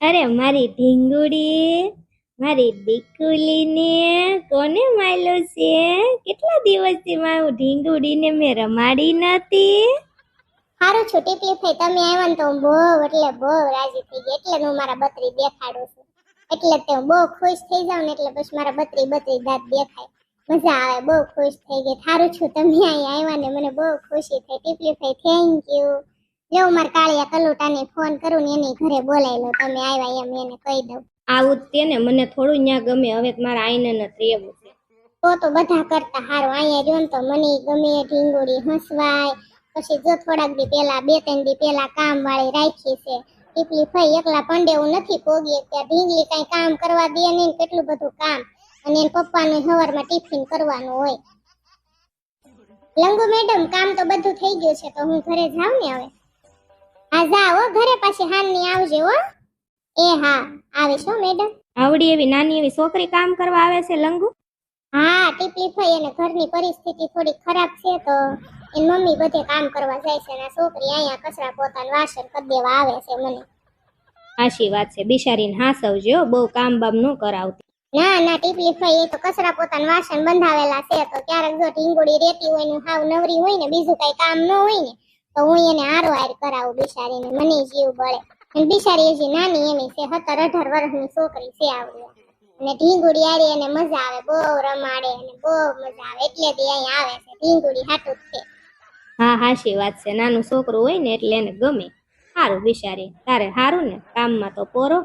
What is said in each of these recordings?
અરે મારી ભીંગુડી, મારી દીકુલીને કોને માયલો છે? કેટલા દિવસથી મારું ઢીંગુડીને મેં રમાડી નથી હારું છું ટીપલી ભાઈ તમે આવ્યા તો બહુ, એટલે બહુ રાજી થઈ ગઈ. એટલે હું મારા બત્રી દેખાડું છું. એટલે તે બહુ ખુશ થઈ જાઉં ને એટલે પછી મારા બત્રી બત્રી દાંત દેખાય. મજા આવે, બહુ ખુશ થઈ ગઈ. સારું છું, તમે અહીં આવ્યા ને મને બહુ ખુશી થઈ. ટીપલી ભાઈ થેન્ક યુ જો હું મારા કાળિયા કલુટાને ફોન કરું ને એની ઘરે બોલાઈ લો તમે આવ્યા એમ એને કહી દઉં. આવું જ તેને મને થોડું ન્યા ગમે. હવે મારા આઈને ન રહેવું છે. તો તો બધા કરતા હારું. અહીંયા રહ્યો ને તો મને ગમે ઢીંગુડી હસવાય. પછી જો થોડાક દી પેલા બે ત્રણ દી પેલા કામ વાળી રાખી છે. ટીપલી ફઈ એકલા પંડે હું નથી પોગી ત્યાં ઢીંગલી કઈ કામ કરવા દે નહીં કેટલું બધું કામ. અને એના પપ્પાનું સવારમાં ટિફિન કરવાનું હોય. લંગુ મેડમ કામ તો બધું થઈ ગયું છે. તો હું ઘરે જાઉં ને હવે? હા જા હો ઘરે પાછી હાનની આવજે હો. એ હા આવીશ હો મેડમ. આવડી એવી નાની એવી છોકરી કામ કરવા આવે છે લંગુ? હા ટીપલી થઈ અને ઘરની પરિસ્થિતિ થોડી ખરાબ છે તો એ મમ્મી બધે કામ કરવા જાય છે અને છોકરી અહીંયા કચરા પોતાનું વાસણ કરી દેવા આવે છે મને. આશી વાત છે બિચારીને હાસવજો હો, બહુ કામ બામ ન કરાવતી. ના ના ટીપલી થઈ એ તો કચરા પોતાનું વાસણ બંધાવેલા છે તો ક્યારેક જો ટીંગોળી રેતી હોય ને હાવ નવરી હોય ને બીજું કઈ કામ ન હોય ને તો હું એને હારો હાર કરાવું બિચારીને મને જીવ બળે. અને બિચારી હજી નાની એની છે સત્તર અઢાર વર્ષની છોકરી છે આવડી. અને ઢીંગુડી આરી એને મજા આવે બહુ રમાડે અને બહુ મજા આવે. એટલે તે અહીં આવે છે ઢીંગુડી હાટું જ છે. હા હાશી વાત છે. નાનું છોકરું હોય ને એટલે એને ગમે. સારું બિચારી તારે સારું ને? કામમાં તો પોરો.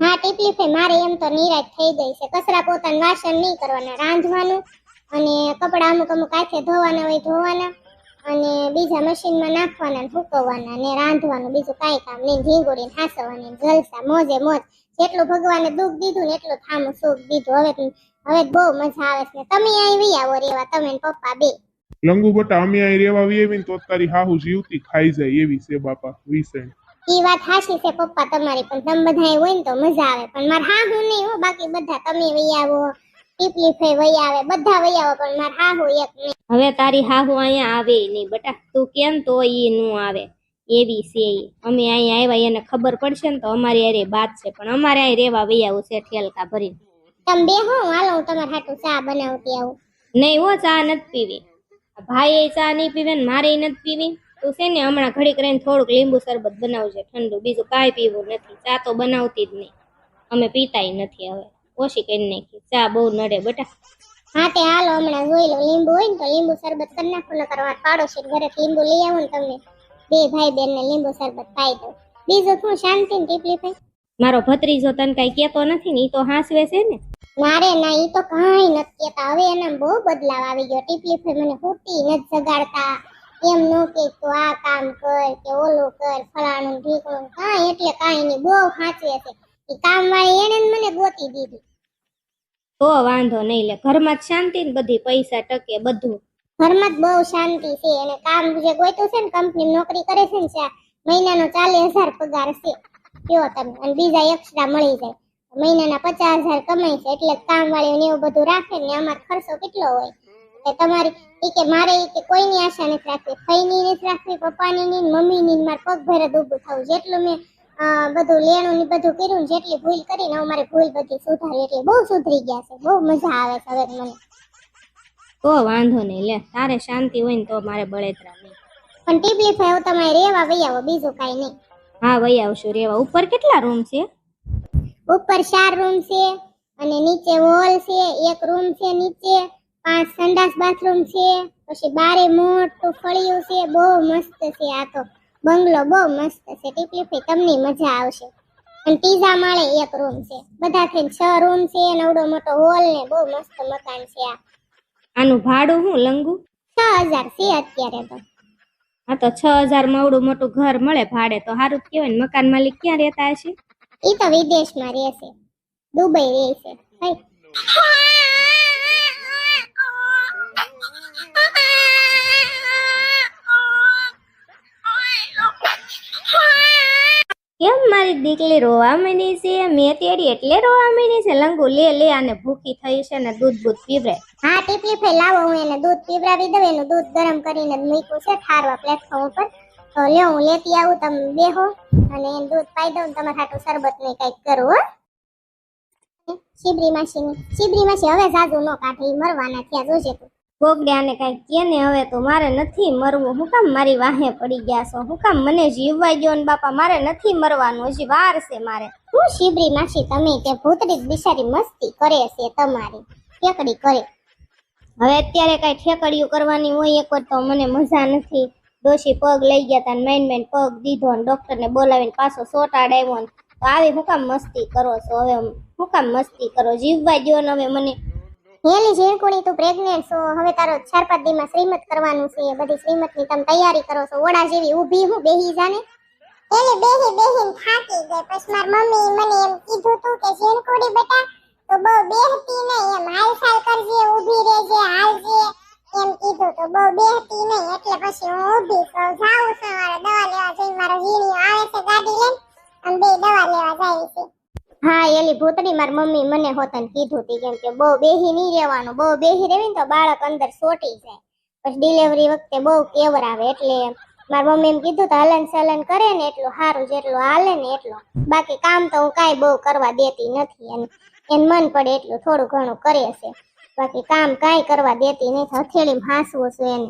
હા ટીપલી ફઈ મારે એમ તો નિરાશ થઈ ગઈ છે. કચરા પોતાનું વાસણ નહીં કરવાના રાંધવાનું અને કપડા અમુક અમુક હાથે ધોવાના હોય ધોવાના. અને બીજા મશીનમાં નાખવાના ને સૂકવવાના ને રાંધવાનું બીજું કાંઈ કામ નહીં. ઢીંગુડી ને હાસવાની જલસા મોજે મોજ. જેટલું ભગવાને દુઃખ દીધું ને એટલું થામું સુખ દીધું. હવે હવે બહુ મજા આવે છે. તમે અહીં વી આવો રેવા તમે ને પપ્પા બે. લંગુ બટા અમે અહીં રેવા વીએ તો તારી હાહુ જીવતી ખાઈ જાય એવી છે બાપા વિશે ઈ વાત હાચી છે પપ્પા તમારી પણ તમે બધા હોય ને તો મજા આવે. પણ મારે હા હું નહીં હો બાકી બધા તમે વહી આવો. ટીપલી ફઈ વહી આવે બધા વહી આવે પણ માર હા હું એક ને હવે તારી હાહુ અહીંયા આવે નહીં બટા તું કેમ તો ઈ નું આવે? એવી છે અમે અહીંયા આવ્યા એને ખબર પડશે ને તો અમારી અરે બાત છે પણ અમારે અહીં રેવા વૈયાવું છે ઠેલકા ભરી તમે બે હો હાલો હું તમારા હાટુ ચા બનાવતી આવું. નહીં હો ચા નથી પીવી. ભાઈ ચા નહીં પીવે ને મારે નથી પીવી. તું છે ને હમણાં ઘડીક રહીને થોડુંક લીંબુ શરબત બનાવજે ઠંડુ. બીજું કાંઈ પીવું નથી. ચા તો બનાવતી જ નહીં. અમે પીતાય નથી હવે. ઓછી કરી નાખી. ચા બહુ નડે બટા. હા તે હાલો હમણાં જોઈ લો લીંબુ હોય ને તો લીંબુ શરબત કરી નાખો નકર મારા પાડોશી ઘરે લીંબુ લઈ આવું ને તમને. બે ભાઈ બેન ને લીંબુ શરબત પાઈ દઉં. બીજું શું શાંતિ ને ટીપલી ભાઈ? મારો ભત્રીજો તને કઈ કેતો નથી ને ઈ તો હાંસવે છે ને. ના રે ના ઈ તો કાઈ નથી કેતા હવે એના બહુ બદલાવ આવી ગયો. ટીપલી ફઈ મને હુતી નથી જગાડતા. એમ નો કે તું આ કામ કર કે ઓલું કર ફલાણું ઢીકણું કાંઈ એટલે કઈ નહીં. બહુ હાંચવે છે. કામ વાળી એને મને ગોતી દીધી. તો વાંધો નહીં લે. ઘરમાં જ શાંતિ ને બધી પૈસા ટકે બધું. ઘરમાં જ બહુ શાંતિ છે. અને કામ જે ગોતું છે ને કંપની નોકરી કરે છે ને મહિનાનો ચાલીસ હજાર પગાર છે. કયો તમે? અને બીજા એક્સ્ટ્રા મળી જાય. મહિનાના પચાસ હજાર કમાય છે. એટલે કામ વાળી ને એવું બધું રાખે ને અમારો ખર્ચો કેટલો હોય? એટલે તમારી એ કે મારે એ કે કોઈની આશા નથી રાખવી ફઈની નથી રાખવી પપ્પાની ની મમ્મીની મારે પગ ભરે ઊભું થવું. જેટલું મેં બધું લેણું ને બધું કર્યું જેટલી ભૂલ કરીને હવે મારે ભૂલ બધી સુધારી એટલે બહુ સુધરી ગયા છે. બહુ મજા આવે છે હવે મને. તો વાંધો નહીં લે તારે શાંતિ હોય ને તો મારે બળેતરા નહીં. પણ ટીપલી ફાઈ હવે તમારે રેવા વહી આવો બીજું કાંઈ નહીં. હા વહી આવશું રેવા ઉપર કેટલા રૂમ છે? ઉપર ચાર રૂમ છે અને નીચે હોલ છે એક રૂમ છે નીચે પાંચ સંડાસ બાથરૂમ છે પછી બારે મોટું ફળિયું છે બહુ મસ્ત છે આ તો. બંગલો બહુ મસ્ત છે. ટીપલી ફઈ તમને મજા આવશે. અને ત્રીજા માળે એક રૂમ છે. બધા થઈને છ રૂમ છે નવડો મોટો હોલ ને બહુ મસ્ત મકાન છે આ. આનું ભાડું શું લંગુ? છ હજાર છે અત્યારે તો. હા તો છ હજાર મવડું મોટું ઘર મળે ભાડે. તો સારું જ કહેવાય ને મકાન માલિક ક્યાં રહેતા હશે? એ તો વિદેશમાં રહેશે. દુબઈ રહેશે. મારી દીકરી રોવા માંડી છે, મેં તેરી એટલે રોવા માંડી છે, લંગુ લે લે આને ભૂખી થઈ છે ને દૂધ બૂધ પીવરે હા ટીપલી લાવો હું એને દૂધ પીવરાવી દઉં, એનું દૂધ ગરમ કરીને મૂક્યું છે, ઠારવા પ્લેટફોર્મ ઉપર. તો લ્યો, હું લેતી આવું, તમે બેહો અને એને દૂધ પાઈ દઉં તમારે હાટું શરબત ને કંઈક કરું, હો. શિબરી માસીની શિબરી માસી હવે જાજુ નો કાઢે મરવાના થયા જોજે તું. ગોગડિયાને કાંઈ કે ને હવે તો મારે નથી મરવું. હું કામ મારી વાહે પડી ગયા છો? હું કામ મને જીવવા ગયો ને બાપા મારે નથી મરવાનું હજી વાર છે મારે. હું શિબરી માસી તમે તે ભૂતરી બિચારી મસ્તી કરે છે તમારી ઠેકડી કરે. હવે અત્યારે કાંઈ ઠેકડીયું કરવાની હોય એક તો મને મજા નથી. ડોશી પગ લઈ ગયા તા મેન મેન પગ દીધો ને ડૉક્ટરને બોલાવીને પાછો સોટાડાવ્યો ને. તો આવી હું કામ મસ્તી કરો છો? હવે હું કામ મસ્તી કરો? જીવવા ગયો ને હવે મને હેલી ઝીણકુણી તું પ્રેગ્નન્ટ છો, હવે તારો ચાર પાંચ દીમાં શ્રીમત કરવાનું છે, બધી શ્રીમતની તમે તૈયારી કરો છો ઓડા જેવી ઊભી હું બેહી જાને? એલી બેહી બેહીન થાકી ગઈ, પછી માર મમ્મી મને એમ કીધું તું કે ઝીણકુડી બેટા, તો બહુ બેહતી નહીં, એમ હાલચાલ કરજે, ઊભી રહેજે, હાલજે, એમ કીધું તો. બહુ બેહતી નહીં, એટલે પછી હું ઊભી તો જાઉં છું, મારે દવા લેવા જઈ મારો ઝીણીઓ આવે છે ગાડી લઈને, અને બે દવા લેવા જાય છે. હા, એલી ભૂતડી મારી મમ્મી મને હોતન કીધું તી કેમ કે બહુ બેહી નહીં રહેવાનું, બહુ બેહી રહેવી ને તો બાળક અંદર સોટી જાય. પછી ડિલિવરી વખતે બહુ કેવર આવે, એટલે મારી મમ્મી એમ કીધું તો હલન સલન કરે ને એટલું સારું જેટલું હાલે ને એટલું. બાકી કામ તો હું કાંઈ બહુ કરવા દેતી નથી અને એને મન પડે એટલું થોડું ઘણું કરે છે. બાકી કામ કાંઈ કરવા દેતી તો હથેળીમાં હાંસવું છે એને.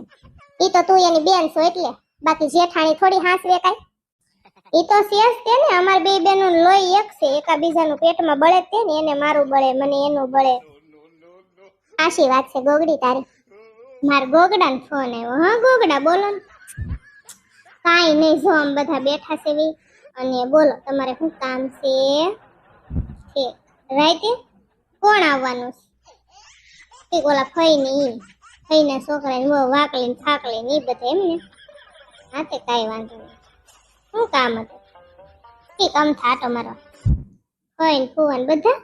એ તો તું એની બેન છો એટલે, બાકી જેઠાણી થોડી હાંસવે કાંઈ? ઈ તો શેષ તે ને, અમાર બે બેનો લોહી એક છે, એકાબીજાનું પેટમાં બળે તે ને, એને મારું બળે, મને એનું બળે. આશી વાત છે ગોગડી તારી. માર ગોગડાનો ફોન આવ્યો, હા ગોગડા બોલો ને. કાંઈ નહીં, જો આમ બધા બેઠા છે વી. અને બોલો, તમારે શું કામ છે? કે રાઈતે કોણ આવવાનું છે? કે ઓલા ફઈ ને ઈ ફઈના છોકરાને બહુ વાકલી ને થાકલી ને બધા એમ ને. હા તે કાંઈ વાંધો નહીં. શું કામ હતું? કામ થા થાટો મારો ફઈન ફુવન બધા?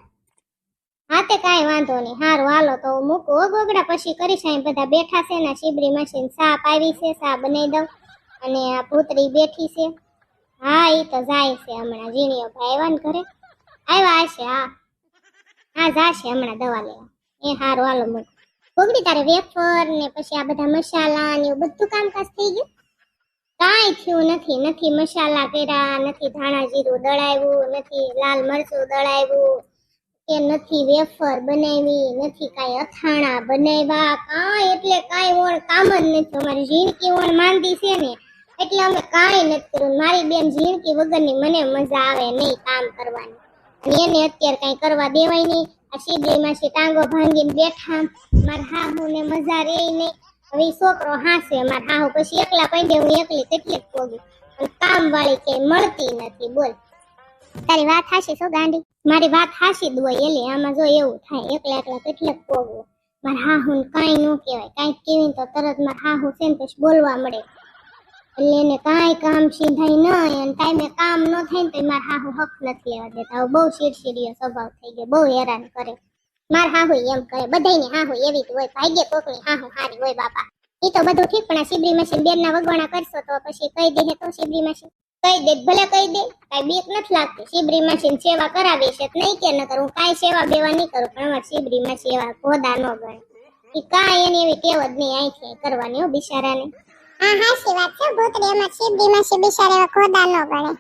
હા તે કાંઈ વાંધો નહીં. હારું, હાલો તો હું મૂકું ઓ ગોગડા. પછી કરીશ અહીં બધા બેઠા છે ને શીબરી મશીન સાપ આવી છે સા બનાવી દઉં. અને આ ભૂતરી બેઠી છે. હા એ તો જાય છે હમણાં. જીણીઓ ભાઈ આવ્યા ને ઘરે. આવ્યા હશે, હા. હા, જાશે હમણાં દવા લેવા. એ હારું, હાલો મૂક. ગોગડી, તારે વેફર ને પછી આ બધા મસાલા ને એવું બધું કામકાજ થઈ ગયું? કાંઈ થયું નથી નથી મસાલા કર્યા, નથી ધાણા જીરું દળાવ્યું, નથી લાલ મરચું દળાવ્યું, કે નથી વેફર બનાવી, નથી કાંઈ અથાણા બનાવ્યા, કાંઈ એટલે કાંઈ ઓણ કામ જ નથી. અમારી જિંદગી ઓણ માંદી છે ને, એટલે અમે કાંઈ નથી કર્યું. મારી બેન જિંદગી વગરની મને મજા આવે નહીં કામ કરવાની. અને એને અત્યારે કાંઈ કરવા દેવાય નહીં. આ શીબડી માસી ટાંગો ભાંગીને બેઠા. મારા હાહુને મજા રે નહીં. હવે છોકરો હાસે મારા હાહુ પછી એકલા પૈડે હું એકલી કેટલીક પોગી. અને કામ વાળી કે મળતી નથી, બોલ. તારી વાત હાશી શું ગાંડી. મારી વાત હાશી દોય એલી. આમાં જો એવું થાય, એકલા એકલા કેટલેક પોગવું મારા હાહુ ને કઈ ન કહેવાય. કઈ કેવી તો તરત મારા હાહુ છે ને પછી બોલવા મળે. એટલે એને કાંઈ કામ સીધાય નહીં અને ટાઈમે કામ ન થાય ને તો મારા હાહુ હક નથી લેવા દેતા. બહુ ચીડચીડીયો સ્વભાવ થઈ ગયો, બહુ હેરાન કરે. માર હાહુ એમ કરે બધાયની હાહુ એવી જ હોય ભાગ્ય કોકની હાહુ હારી હોય બાપા. ઈ તો બધું ઠીક પણ આ શિબરી મશીન બેન ના વગવાણા કરશો તો પછી કહી દે તો શિબરી મશીન કહી દે ભલે કહી દે કઈ બીક નથી લાગતી. શિબરી મશીન સેવા કરાવી છે નહીં કે ન કરું કાંઈ સેવા બેવા નહીં કરું પણ અમારે શિબરી માં સેવા ખોદા ન ગણે. ઈ કાંઈ એની એવી ટેવ જ નહીં અહીંથી કરવાની હો બિચારાને. હા હાસી વાત છે ભૂતડી એમાં શિબરી માં બિચારા એવા ખોદા ન ગણે.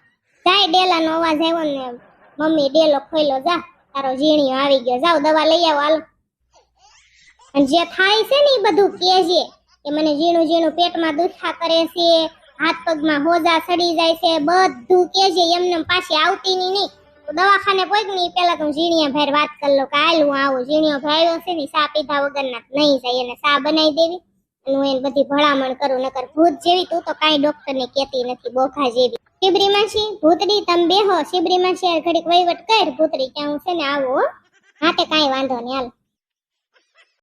જાય ડેલા નો અવાજ આવ્યો ને મમ્મી ડેલો ખોઈલો જા. તારો ઝીણીઓ આવી ગયો. જાવ દવા લઈ આવો, હાલો. અને જે થાય છે ને એ બધું કહેજે કે મને ઝીણું ઝીણું પેટમાં દુખા કરે છે, હાથ પગમાં હોજા સડી જાય છે, બધું કહેજે. એમને પાછી આવતી નહીં. તો દવાખાને પોઈક નહીં પેલા તું ઝીણીયા ભાઈ વાત કરી લો કે હાલ હું આવું. ઝીણીયો ભાઈ છે ને સા પીધા વગરના નહીં જાય, એને સા બનાવી દેવી. અને હું એને બધી ભલામણ કરું, નકર ભૂત જેવી તું તો કાંઈ ડોક્ટર ને કેતી નથી, બોખા જેવી. શિબરી માસી, ભૂતડી, તમે બેહો. શિબરી માસી ઘડીક વહીવટ કર, ભૂતડી ત્યાં હું છે ને આવું હા. તે કાંઈ વાંધો નહીં, હાલ.